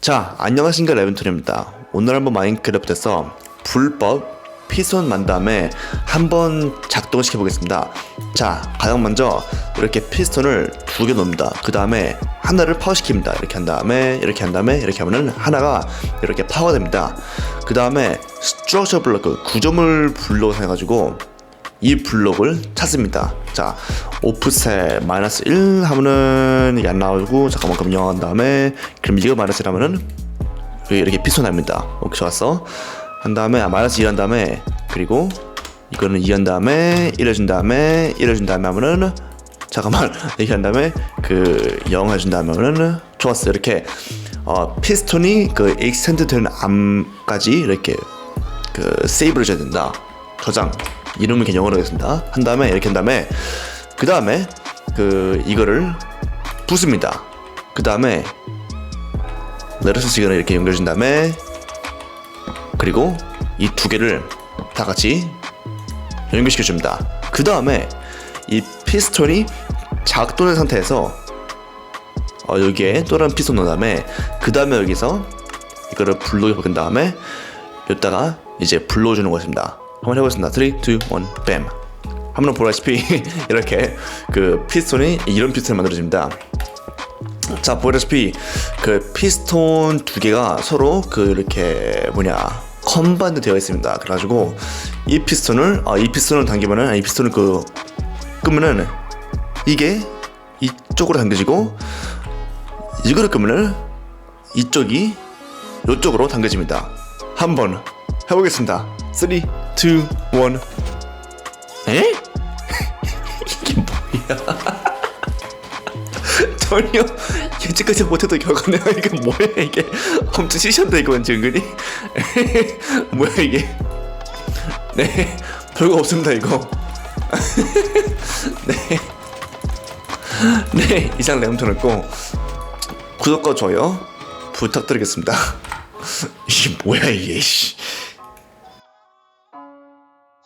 자, 안녕하신가 레븐톤입니다. 오늘 한번 마인크래프트에서 불법 피손 만 다음에 한번 작동시켜 보겠습니다. 자, 가장 먼저 이렇게 피스톤을 두 개 놓습니다. 그 다음에 하나를 파워시킵니다. 이렇게 한 다음에 이렇게 한 다음에 이렇게 하면은 하나가 이렇게 파워가 됩니다. 그 다음에 스트럭처 블록 구조물 블록 해가지고 이 블록을 찾습니다. 자, 오프셋 마이너스 1 하면은 이게 안 나오고 잠깐만 그럼 0 한 다음에 그럼 이거 마이너스 1 하면은 이렇게 피소 납니다. 오케이 좋았어. 한 다음에 아, 마이너스 2 한 다음에 그리고 이거는 2한 다음에 1 해준 다음에 1 해준 다음에 하면은 잠깐만 이렇게 한 다음에 그0 해준 다음에 하면은 좋았어 이렇게 어 피스톤이 그 익스텐드 되는 암까지 이렇게 그 세이브를 해줘야 된다. 저장 이름을 그냥 영어로 하겠습니다. 한 다음에 이렇게 한 다음에 그 다음에 그 이거를 부숩니다. 그 다음에 레터스 시그널 이렇게 연결해준 다음에 그리고 이 두 개를 다 같이 연결시켜 줍니다. 그 다음에 이 피스톤이 작동된 상태에서 어, 여기에 또 다른 피스톤 넣은 다음에 그 다음에 여기서 이거를 불러게 바꾼 다음에 여기다가 이제 불러주는 것입니다. 한번 해보겠습니다. 3, 2, 1, 뱀. 한번 보다시피 이렇게 그 피스톤이 이런 피스톤이 만들어집니다. 자 보다시피 그 피스톤 두 개가 서로 그 이렇게 뭐냐 컴바인드 되어 있습니다. 그래가지고 이 피스톤을 아, 이 피스톤을 당기면은 아, 이 피스톤을 그 끄면은 이게 이쪽으로 당겨지고 이거를 끄면은 이쪽이 이쪽으로 당겨집니다. 한번 해보겠습니다. 3, 2, 1. 에? 이게 뭐야? 전혀 예측하지 못했던 결과네요. 이게 뭐야 이게? 엄청 시시한데 이건 증근이? 뭐야 이게? 네, 별거 없습니다 이거. 네, 네 이상 레몬톤이었고 구독과 좋아요 부탁드리겠습니다. 이게 뭐야 이게? 씨.